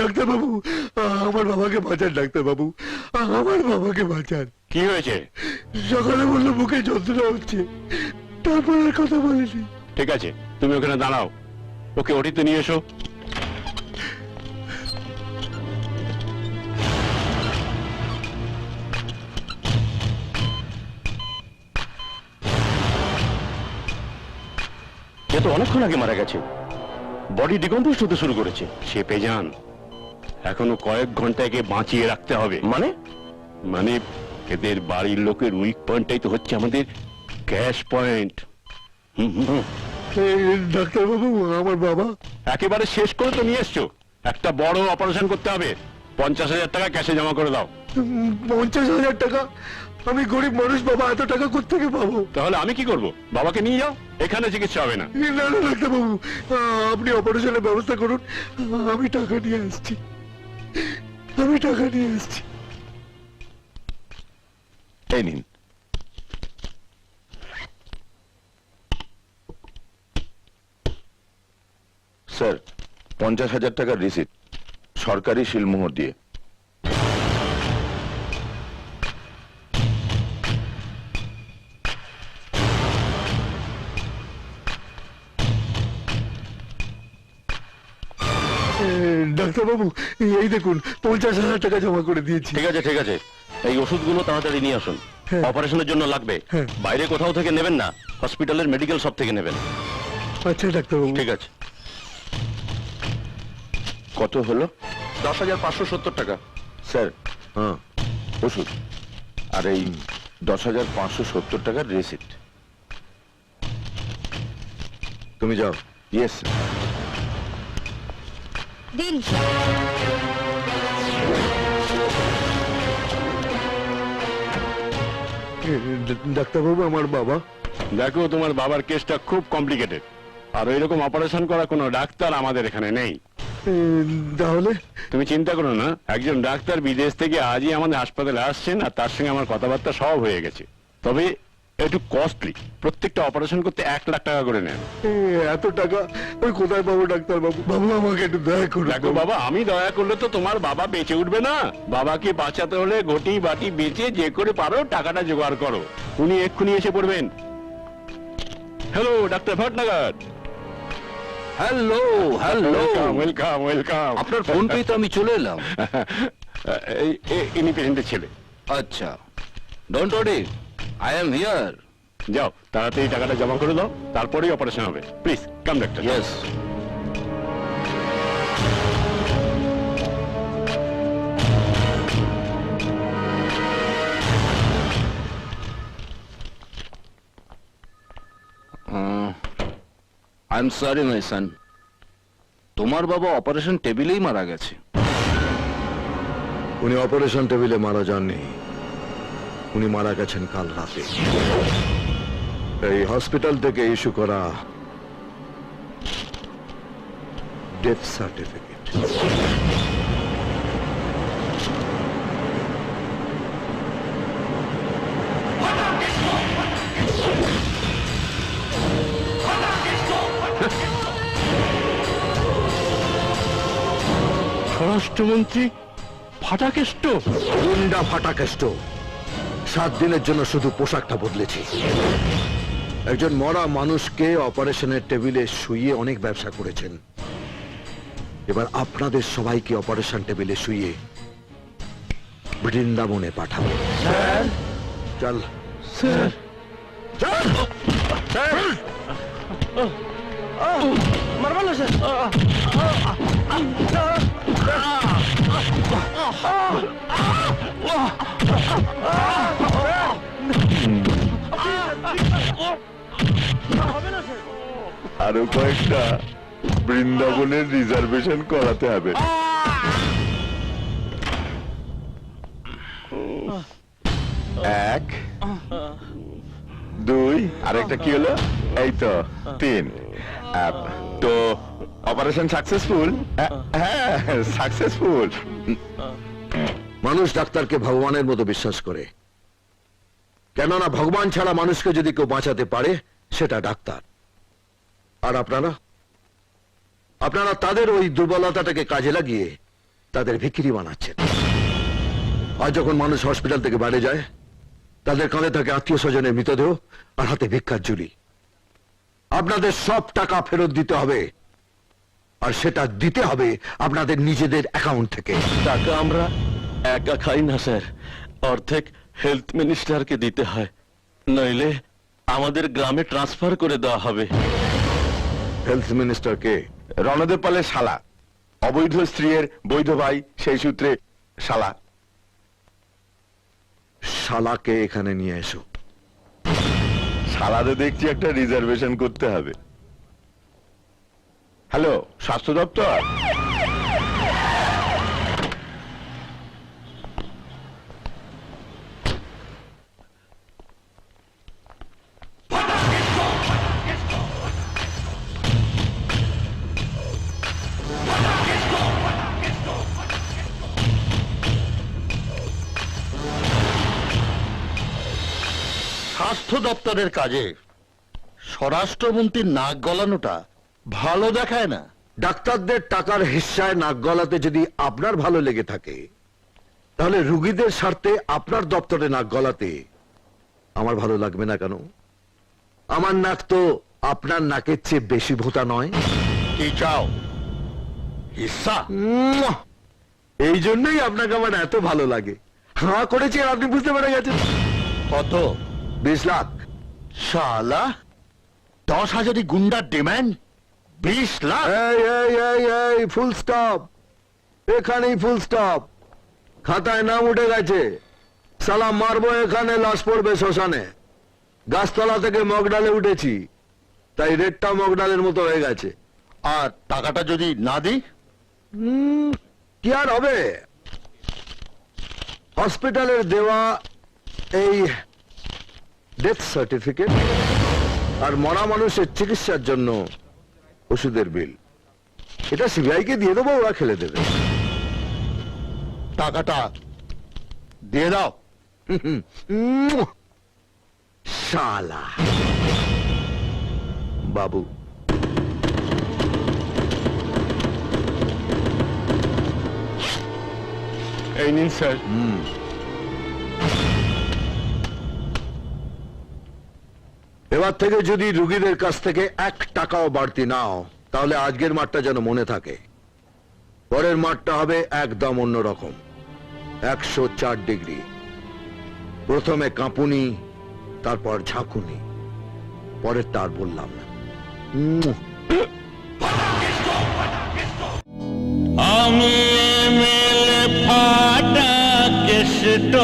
ডাক্তারবাবু আমার বাবাকে বাঁচান ডাক্তারবাবু আমার বাবাকে বাঁচান। কি হয়েছে? সকালে বলল বুকে যন্ত্রণা হচ্ছে। তারপর আর কথা বলিনি। ঠিক আছে তুমি ওখানে দাঁড়াও। ওকে ওটিতে নিয়ে এসো। তো অনেকক্ষণ আগে মারা গেছে। বডি ডিকম্পোস্ট হতে শুরু করেছে। সে পেজান এখনও কয়েক ঘণ্টা একে বাঁচিয়ে রাখতে হবে। মানে? মানে এদের বাড়ির লোকের উইক পয়েন্টটাই তো হচ্ছে আমাদের ক্যাশ পয়েন্ট ডাক্তারবাবু আমার বাবা। একেবারে শেষ করে তো নিয়ে এসছো। একটা বড় অপারেশন করতে হবে। পঞ্চাশ হাজার টাকা ক্যাশে জমা করে দাও। পঞ্চাশ হাজার টাকা। আমি গরিব মানুষ বাবা এত টাকা কোথেকে পাবো? তাহলে আমি কি করব? বাবাকে নিয়ে যাও এখানে চিকিৎসা হবে না। না না আপনি অপারেশনের ব্যবস্থা করুন। আমি টাকা নিয়ে আসছি। আমি টাকা নিয়ে আসছি। এই নিন। স্যার পঞ্চাশ হাজার টাকার রিসিট সরকারি শিলমোহর দিয়ে। ডাক্তারবাবু এই দেখুন পঞ্চাশ হাজার টাকা জমা করে দিয়েছি। ঠিক আছে ঠিক আছে। এই ওষুধগুলো তাড়াতাড়ি নিয়ে আসুন। হ্যাঁ। অপারেশনের জন্য লাগবে। হ্যাঁ। বাইরে কোথাও থেকে নেবেন না। হসপিটালের মেডিকেল শপ থেকে নেবেন। আচ্ছা ডাক্তারবাবু। ঠিক আছে। কত হলো? দশ হাজার পাঁচশো সত্তর টাকা। স্যার হ্যাঁ ওষুধ। আর এই দশ হাজার পাঁচশো সত্তর টাকার রিসিট তুমি যাও। ইয়েস দিন। ডাক্তারবাবু আমার বাবা। দেখো তোমার বাবার কেসটা খুব কমপ্লিকেটেড। আর ওইরকম অপারেশন করা কোনো ডাক্তার আমাদের এখানে নেই। তাহলে? তুমি চিন্তা করো না একজন ডাক্তার বিদেশ থেকে আজই আমাদের হাসপাতালে আসছেন আর তার সঙ্গে আমার কথাবার্তা সব হয়ে গেছে। তবে একটু কস্টলি প্রত্যেকটা অপারেশন করতে এক লাখ টাকা করে নেন। এত টাকা? ওই কোথায় পাবো ডাক্তারবাবু? বাবু আমাকে একটু দয়া করুন। দেখো বাবা আমি দয়া করলে তো তোমার বাবা বেঁচে উঠবে না। বাবাকে বাঁচাতে হলে ঘটি বাটি বেচে যে করে পারো টাকাটা জোগাড় করো। উনি এক্ষুনি এসে পড়বেন। Hello doctor Bhatnagar. Hello hello welcome welcome আপনার ফোন পেয়ে তো আমি চলে এলাম। ইনি পেশেন্টের ছেলে। আচ্ছা। Don't worry I am here যাও তাড়াতাড়ি টাকাটা জমা করে দাও তারপরেই অপারেশন হবে। Please come doctor yes I am sorry my son তোমার বাবা অপারেশন টেবিলেই মারা গেছে। উনি অপারেশন টেবিলে মারা যাননি। উনি মারা গেছেন কাল রাতে। এই হসপিটাল থেকে ইস্যু করা ডেথ সার্টিফিকেট। স্বরাষ্ট্রমন্ত্রী ফাটাকেষ্ট? গুন্ডা ফাটাকেষ্ট। সাত দিনের জন্য শুধু পোশাকটা বদলেছি। একজন মরা মানুষকে অপারেশনের টেবিলে শুয়ে অনেক ব্যবসা করেছেন। এবার আপনাদের সবাইকে অপারেশন টেবিলে শুয়ে বৃন্দাবনে পাঠাবো। চল। স্যার? চল। আরও কয়েকটা বৃন্দাবনের রিজার্ভেশন করাতে হবে। এক, দুই আর একটা কি হলো? এই তো, তিন। তো অপারেশন সাকসেসফুল হ্যাঁ সাকসেসফুল মানুষ ডাক্তারকে ভগবানের মতো বিশ্বাস করে। কেননা ভগবান ছাড়া মানুষকে যদি কেউ বাঁচাতে পারে সেটা ডাক্তার। আর আপনারা? আপনারা তাদের ওই দুর্বলতাটাকে কাজে লাগিয়ে তাদের ভিকিরি বানাচ্ছেন। আর যখন মানুষ হসপিটাল থেকে বাইরে যায় তাদের কাঁধে থাকে আত্মীয় স্বজনের মৃতদেহ আর হাতে ভিক্ষার ঝুলি। আপনাদের সব টাকা ফেরত দিতে হবে। আর সেটা দিতে হবে আপনাদের নিজেদের অ্যাকাউন্ট থেকে। টাকা আমরা একা খাই না স্যার। অর্ধেক হেলথ মিনিস্টারকে দিতে হয়। নইলে আমাদের গ্রামে ট্রান্সফার করে দেওয়া হবে। হেলথ মিনিস্টারকে রণদেব পালের শালা। অবৈধ স্ত্রীর বৈধ ভাই সেই সূত্রে শালা। শালাকে এখানে নিয়ে এসো। শালাতে দেখছি একটা রিজার্ভেশন করতে হবে। হ্যালো স্বাস্থ্য দপ্তর? স্বাস্থ্য দপ্তরের কাজে স্বরাষ্ট্রমন্ত্রীর নাক গলানোটা ভালো দেখায় না। ডাক্তারদের টাকার হিস্সায় নাক গলাতে যদি আপনার ভালো লেগে থাকে তাহলে রুগীদের স্বার্থে আপনার দপ্তরে নাক গলাতে আমার ভালো লাগবে না কেন? আমার নাক তো আপনার নাকের চেয়ে বেশি ভোতা নয়। কি চাও? হিস্সা! এই জন্যই আপনাকে আমার এত ভালো লাগে। হাঁ করেছি আর আপনি বুঝতে পেরে গেছেন। কত? বিশ লাখ। শালা দশ হাজারই গুন্ডার ডিমান্ড বিশ লাখ? এই এই এই এই ফুল স্টপ এখানেই ফুল স্টপ খাতায় নাম উঠে গেছে। সালাম মারবো এখানে, লাশ পড়বে শ্মশানে। গাছতলা থেকে মগডালে উঠেছি। তাই রেটটা মগডালের মতো হয়ে গেছে। আর টাকাটা যদি না দিই? কি আর হবে? হসপিটালের দেওয়া এই ডেথ সার্টিফিকেট আর মরা মানুষের চিকিৎসার জন্য ওষুধের বিল। এটা সিবিআই কে দিয়ে দেবো ওরা খেলে দেবে। টাকাটা দিয়ে দাও। শালা। বাবু। এই নিন স্যার। এবার থেকে যদি রুগীদের কাছ থেকে এক টাকাও বাড়তি নাও, তাহলে আজকের মাঠটা যেন মনে থাকে। পরের মাঠটা হবে একদম অন্যরকম। একশো চার ডিগ্রি। প্রথমে কাঁপুনি, তারপর ঝাঁকুনি। পরের তার বললাম না। আমি ফাটা কেষ্ট